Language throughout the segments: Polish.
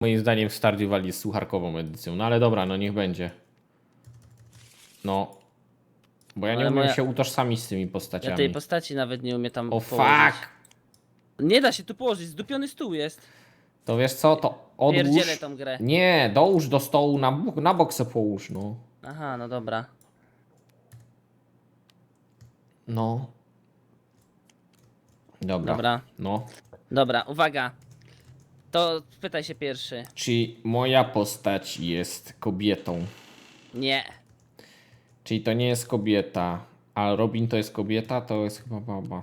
Moim zdaniem Stardew Valley jest sucharkową edycją. No ale dobra, no niech będzie. No. Bo ja nie Ale umiem moja- się utożsamić z tymi Ja postaciami. tej postaci nawet nie umiem tam o położyć. fuck! Nie da się tu położyć, zdupiony stół jest. To wiesz co, to odłóż. Pierdzielę tą grę. Nie, dołóż do stołu, na, bok- na bok se połóż, no. Aha, no dobra. No. Dobra. Dobra. No. Dobra, uwaga. To pytaj się pierwszy. Czy moja postać jest kobietą? Nie. Czyli to nie jest kobieta, a Robin to jest kobieta, to jest chyba baba.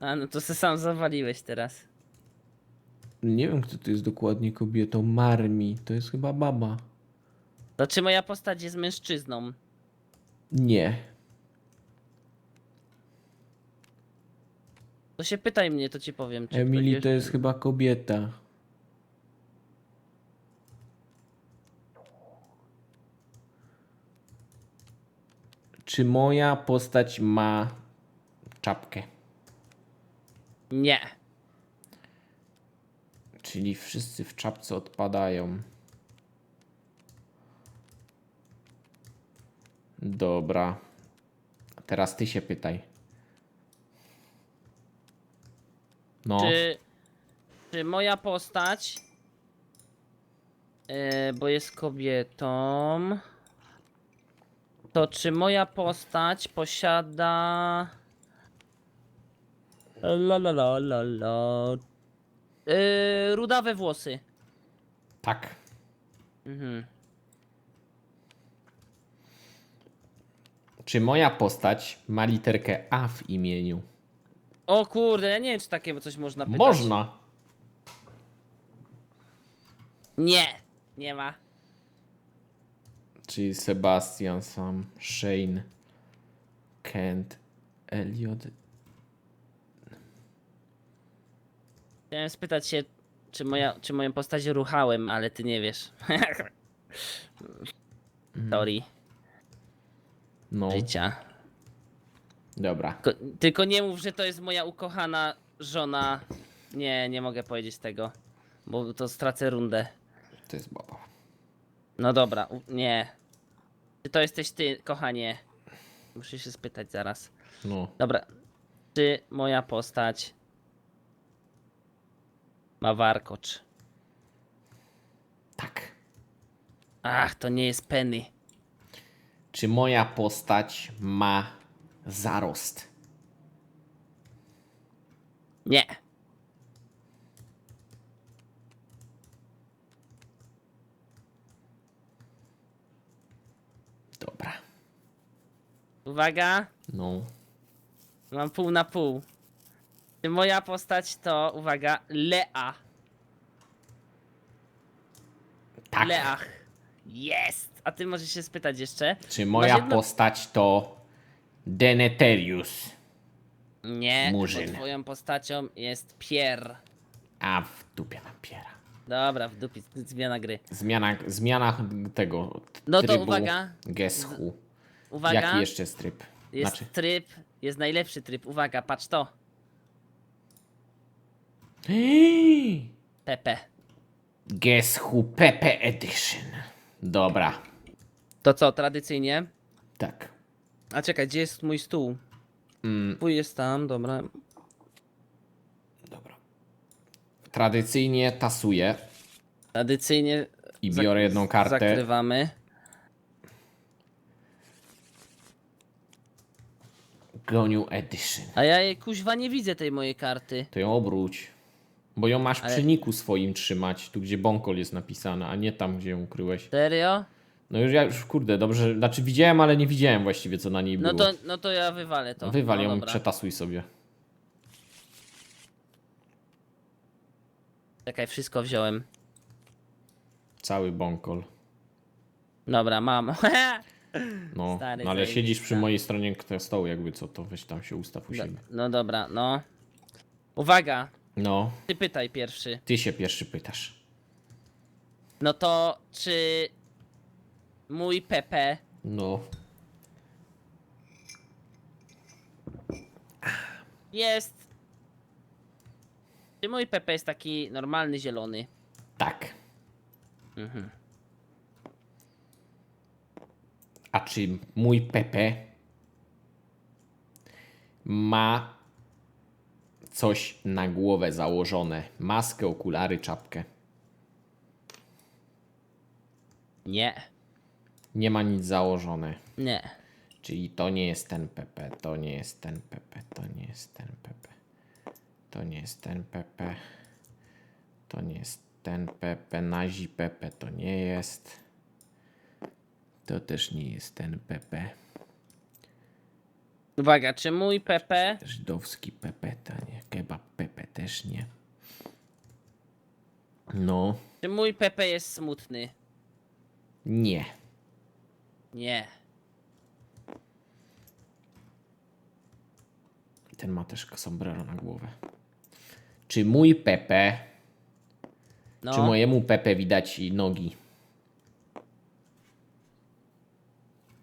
A no to se sam zawaliłeś teraz. Nie wiem, kto to jest dokładnie kobietą. Marmi, to jest chyba baba. To czy moja postać jest mężczyzną? Nie. To się pytaj mnie, to ci powiem. Czy Emily to jest chyba kobieta. Czy moja postać ma czapkę? Nie. Czyli wszyscy w czapce odpadają. Dobra. Teraz ty się pytaj. No. Czy, czy moja postać, e, bo jest kobietą, to czy moja postać posiada... La la la la la. E, rudawe włosy. Tak. Mhm. Czy moja postać ma literkę A w imieniu? O kurde, ja nie wiem czy takie coś można pytać. Można. Nie, nie ma. Czyli Sebastian, Sam, Shane, Kent, Elliot. Chciałem spytać się, czy, moja, czy moją postać ruchałem, ale ty nie wiesz. Teorii No, życia. dobra. Ko- tylko nie mów, że to jest moja ukochana żona. Nie, nie mogę powiedzieć tego, bo to stracę rundę. To jest baba. No dobra, u- nie. Czy to jesteś ty, kochanie? Muszę się spytać zaraz. No. Dobra. Czy moja postać ma warkocz? Tak. Ach, to nie jest Penny. Czy moja postać ma zarost? Nie. Dobra. Uwaga, No. mam pół na pół. Czy moja postać to, uwaga, Lea. Tak. Leach. Jest! A ty możesz się spytać jeszcze? Czy moja jedno- postać to Deneterius? Nie, Murzyn. bo twoją postacią jest Pierre. A w dupie nam piera. Dobra, w dupie, zmiana gry. Zmiana, zmiana tego No to trybu uwaga. Guess who. Uwaga, Jaki jeszcze tryb? jest Znaczy, tryb, jest najlepszy tryb. Uwaga, patrz to. Pepe. Guess who Pepe Edition. Dobra. To co, tradycyjnie? Tak. A czekaj, gdzie jest mój stół? Mm, Twój jest tam, dobra. dobra. Tradycyjnie tasuję Tradycyjnie i biorę jedną kartę. Zakrywamy. Goniu Edition. A ja jej kuźwa nie widzę tej mojej karty. To ją obróć. Bo ją masz Ale- przy niku swoim trzymać, tu gdzie Bonkol jest napisana, a nie tam, gdzie ją ukryłeś. Serio? No już ja już, kurde, dobrze, znaczy widziałem, ale nie widziałem właściwie, co na niej było. No to, no to ja wywalę to. Wywal no ją i dobra. przetasuj sobie. Czekaj, wszystko wziąłem. Cały Bonkol. Dobra, mam. No, Stary no ale siedzisz przy mojej stronie stołu, jakby co, to weź tam się ustaw u Do, siebie. no dobra, no. Uwaga, No, ty pytaj pierwszy. ty się pierwszy pytasz. No to czy mój Pepe No, jest. Czy mój Pepe jest taki normalny zielony? tak. Mhm. A czy mój Pepe ma coś na głowę założone? Maskę, okulary, czapkę. Nie. Nie ma nic założone. Nie. Czyli to nie jest ten Pepe, to nie jest ten Pepe, to nie jest ten Pepe. To nie jest ten Pepe. To nie jest ten Pepe. Nazi Pepe to nie jest. To też nie jest ten Pepe. Uwaga, czy mój Pepe Żydowski Pepe to nie. Kebab Pepe też nie. No, Czy mój Pepe jest smutny? nie. Nie. Ten ma też sombrero na głowę. Czy mój Pepe, No. czy mojemu Pepe widać nogi?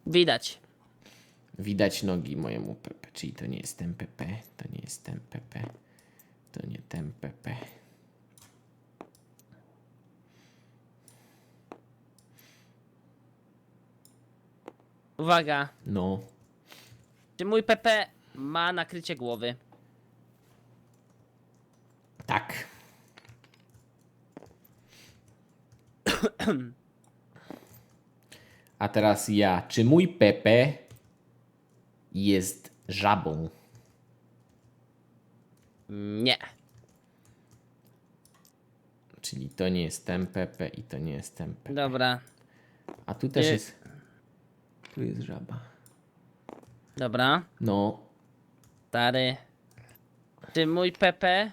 Widać. Widać nogi mojemu Pepe, czyli to nie jest ten Pepe, to nie jest ten Pepe, to nie ten Pepe. Uwaga. No, Czy mój Pepe ma nakrycie głowy? tak. A teraz ja. Czy mój Pepe jest żabą? Nie. Czyli to nie jest ten Pepe i to nie jest ten Pepe. Dobra. A tu też jest. Tu jest żaba. Dobra. No, Stary. Czy mój Pepe...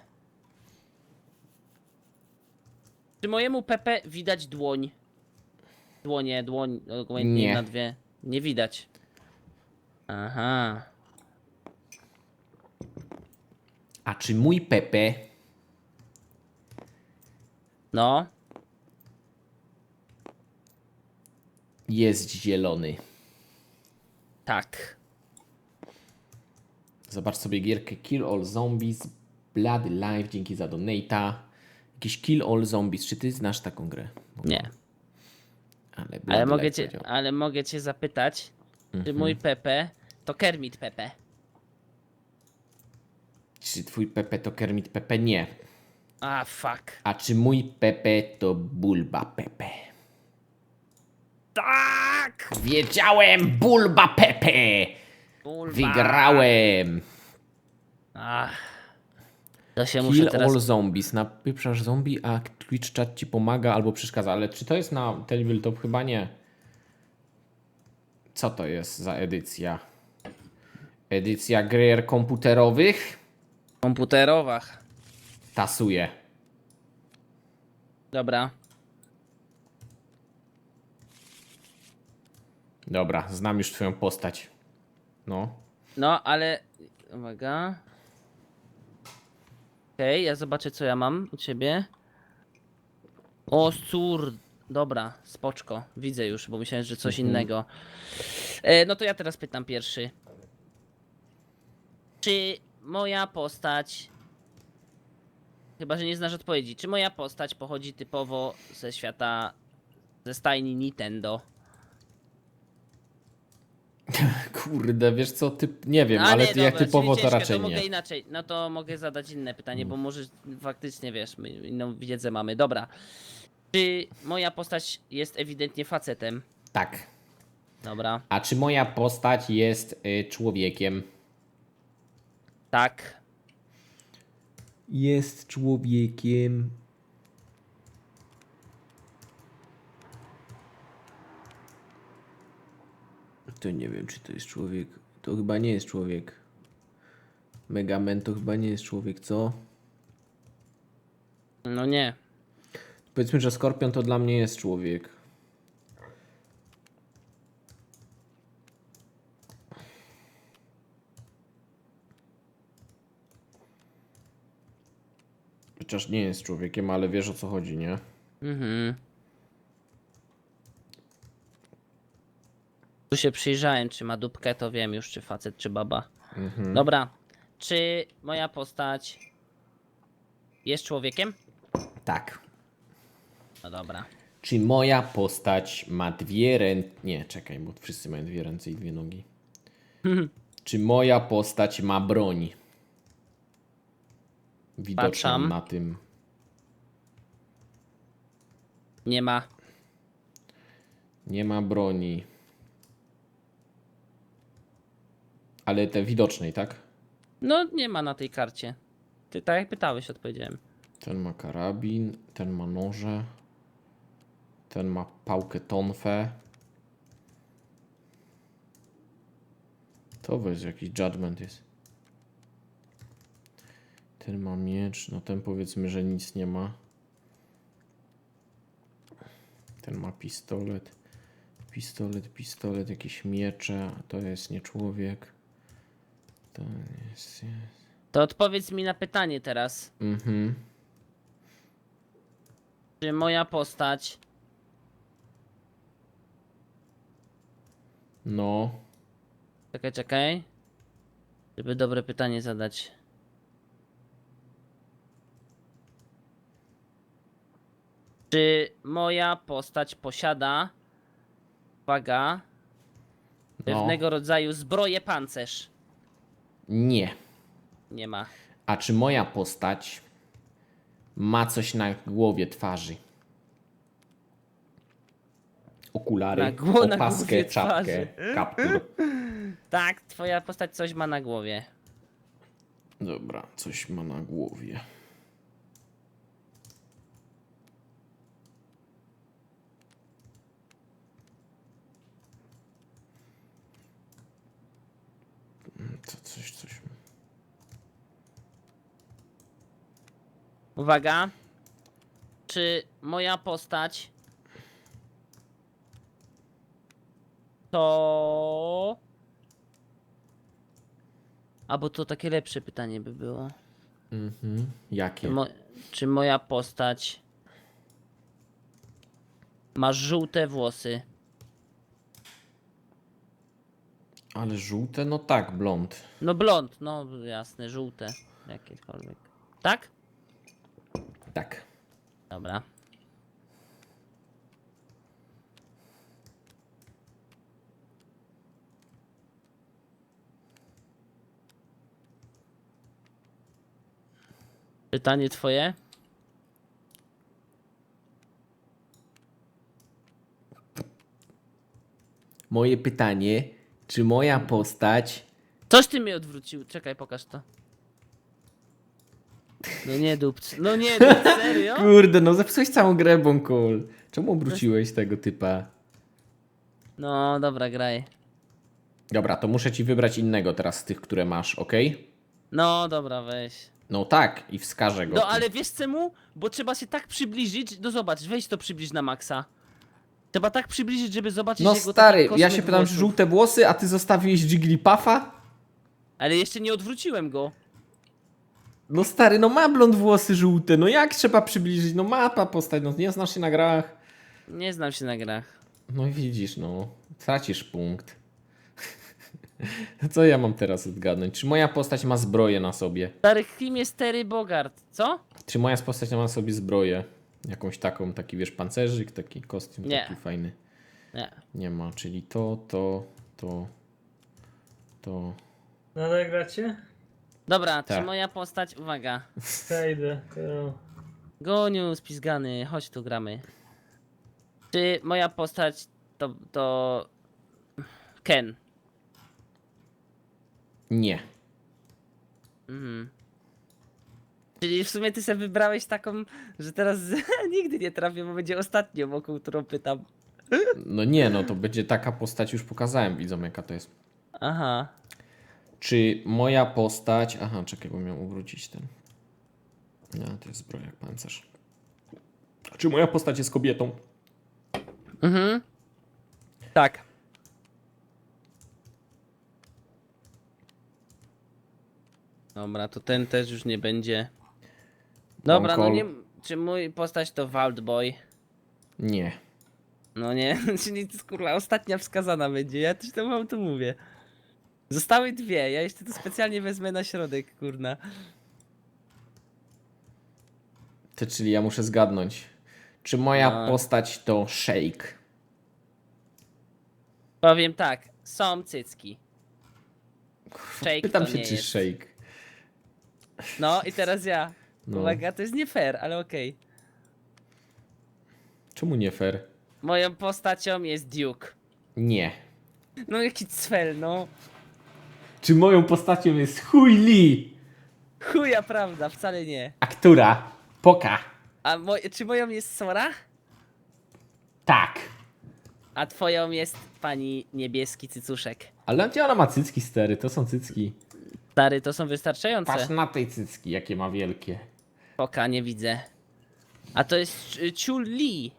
Czy mojemu Pepe widać dłoń? Dłonie, dłoń, Nie. na dwie. Nie widać. Aha. a czy mój Pepe No. jest zielony? Tak. Zobacz sobie gierkę Kill All Zombies, Bloody Life, dzięki za donate'a. Jakiś Kill All Zombies, czy ty znasz taką grę? Nie. Ale, Ale mogę, cię, ale mogę cię zapytać, czy Mhm. mój Pepe to Kermit Pepe? Czy twój Pepe to Kermit Pepe? Nie. A, fuck. A czy mój Pepe to Bulba Pepe? Tak! Wiedziałem! Bulba Pepe! Kurwa. Wygrałem! Ach. To się muszę Kill teraz... all zombies. Napieprzasz zombie, a Twitch chat ci pomaga albo przeszkadza. Ale czy to jest na Tabletop? Chyba nie. Co to jest za edycja? Edycja gier komputerowych? komputerowach. Tasuje. Dobra. Dobra, znam już twoją postać. No. No, ale... Uwaga. Okej, ja zobaczę co ja mam u ciebie. O, cór. Dobra, spoczko. Widzę już, bo myślałem, że coś innego. E, no to ja teraz pytam pierwszy. Czy moja postać... Chyba, że nie znasz odpowiedzi. Czy moja postać pochodzi typowo ze świata... ze stajni Nintendo? Kurde, wiesz co, ty... nie wiem, A ale nie, ty, jak dobra, typowo czyli to raczej to mogę nie. Inaczej. No to mogę zadać inne pytanie, bo może faktycznie wiesz, my inną wiedzę mamy. Dobra. Czy moja postać jest ewidentnie facetem? Tak. Dobra. A czy moja postać jest y, człowiekiem? Tak. Jest człowiekiem. To nie wiem, czy to jest człowiek. To chyba nie jest człowiek. Megaman to chyba nie jest człowiek, co? No nie. Powiedzmy, że Skorpion to dla mnie jest człowiek. Chociaż nie jest człowiekiem, ale wiesz o co chodzi, nie? Mhm. Tu się przyjrzałem, czy ma dupkę, to wiem już, czy facet, czy baba. Mhm. Dobra. Czy moja postać jest człowiekiem? Tak. No dobra. Czy moja postać ma dwie ręce... Nie, czekaj, bo wszyscy mają dwie ręce i dwie nogi. Czy moja postać ma broń? Widoczną Patrzam. na tym. Nie ma. Nie ma broni. Ale te widocznej, tak? No nie ma na tej karcie. Ty tak jak pytałeś, odpowiedziałem. Ten ma karabin, ten ma noże. Ten ma pałkę tonfę. To weź jakiś judgment jest. Ten ma miecz, no ten powiedzmy, że nic nie ma. Ten ma pistolet. Pistolet, pistolet, jakieś miecze, a to jest nie człowiek. To jest... jest. To odpowiedz mi na pytanie teraz. Mhm. Czy moja postać No. Czekaj, czekaj. Żeby dobre pytanie zadać. Czy moja postać posiada, uwaga, No. pewnego rodzaju zbroję pancerz? Nie. Nie ma. A czy moja postać ma coś na głowie twarzy? Okulary, Na gło- na opaskę, głowie czapkę, kaptur. Tak, twoja postać coś ma na głowie. Dobra, coś ma na głowie. To coś, coś. Uwaga. Czy moja postać to. Albo to takie lepsze pytanie by było. Mhm. Jakie? Mo czy moja postać ma żółte włosy? Ale żółte? No tak, blond. No blond, no jasne, żółte. Jakiekolwiek. Tak? Tak. Dobra. Pytanie twoje? Moje pytanie, czy moja postać Coś ty mi odwrócił. Czekaj, pokaż to. No nie dupc. No nie dupc, serio? Kurde, no zepsułeś całą grę, Bonkol. Czemu obróciłeś tego typa? No dobra, graj. Dobra, to muszę ci wybrać innego teraz z tych, które masz, ok? No dobra, weź. No tak, i wskażę go. No ale wiesz czemu? Bo trzeba się tak przybliżyć. No zobacz, weź to przybliż na maksa. Trzeba tak przybliżyć, żeby zobaczyć No jego stary, taki ja kosmyk się pytam, czy włosów. żółte włosy, a ty zostawiłeś Jigglypuffa? Ale jeszcze nie odwróciłem go. No stary, no ma blond włosy żółte, no jak trzeba przybliżyć? No mapa postać, no nie znasz się na grach. Nie znam się na grach. No i widzisz, no, tracisz punkt. Co ja mam teraz odgadnąć? Czy moja postać ma zbroję na sobie? Stary, kim jest Terry Bogart? Co? Czy moja postać ma na sobie zbroję? Jakąś taką, taki wiesz, pancerzyk, taki kostium Nie. taki fajny. Nie. Nie ma, czyli to, to, to, to. Nadal gracie? Dobra, czy Tak. moja postać... Uwaga. Przejdę. Goniu, spizgany, chodź tu gramy. Czy moja postać to... to... Ken. Nie. Mhm. Czyli w sumie ty sobie wybrałeś taką, że teraz nigdy nie trafię, bo będzie ostatnią, o którą pytam. No nie, no to będzie taka postać, już pokazałem widzom jaka to jest. Aha. Czy moja postać. Aha, czekaj, bo miał ubrócić ten. No, to jest zbroja jak pancerz. Czy moja postać jest kobietą? Mhm. Tak. Dobra, to ten też już nie będzie. Dobra, no nie. Czy mój postać to Waldboy? Nie. No nie, czyli to kurwa ostatnia wskazana będzie. Ja też to wam tu mówię. Zostały dwie, ja jeszcze to specjalnie wezmę na środek, kurna. Ty, czyli ja muszę zgadnąć. Czy moja No. postać to Shake? Powiem tak, są cycki. Shake Pytam to się, nie czy jest. Shake. No i teraz ja. No. Uwaga, to jest nie fair, ale okej. Czemu nie fair? Moją postacią jest Duke. Nie. No jaki cwel, no. Czy moją postacią jest Hui Lee? Chuja prawda, wcale nie. A która? Poka. A mo czy moją jest Sora? Tak. A twoją jest pani niebieski cycuszek. Ale gdzie ona ma cycki stery? To są cycki. Stary, to są wystarczające. Patrz na tej cycki, jakie ma wielkie. Poka, nie widzę. A to jest Ch- Chul Li.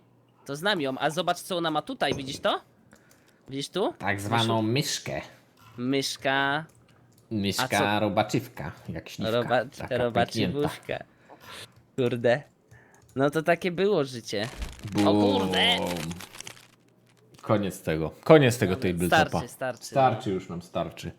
To znam ją, a zobacz co ona ma tutaj, widzisz to? Widzisz tu? Tak zwaną myszkę. Myszka, Myszka robaczywka, jak śliwka. robacz, Taka pęknięta. robaczywuszka. Kurde. No to takie było życie. O kurde! Bum. Koniec tego. Koniec tego tabletopa. Starczy, starczy. Starczy już nam, starczy.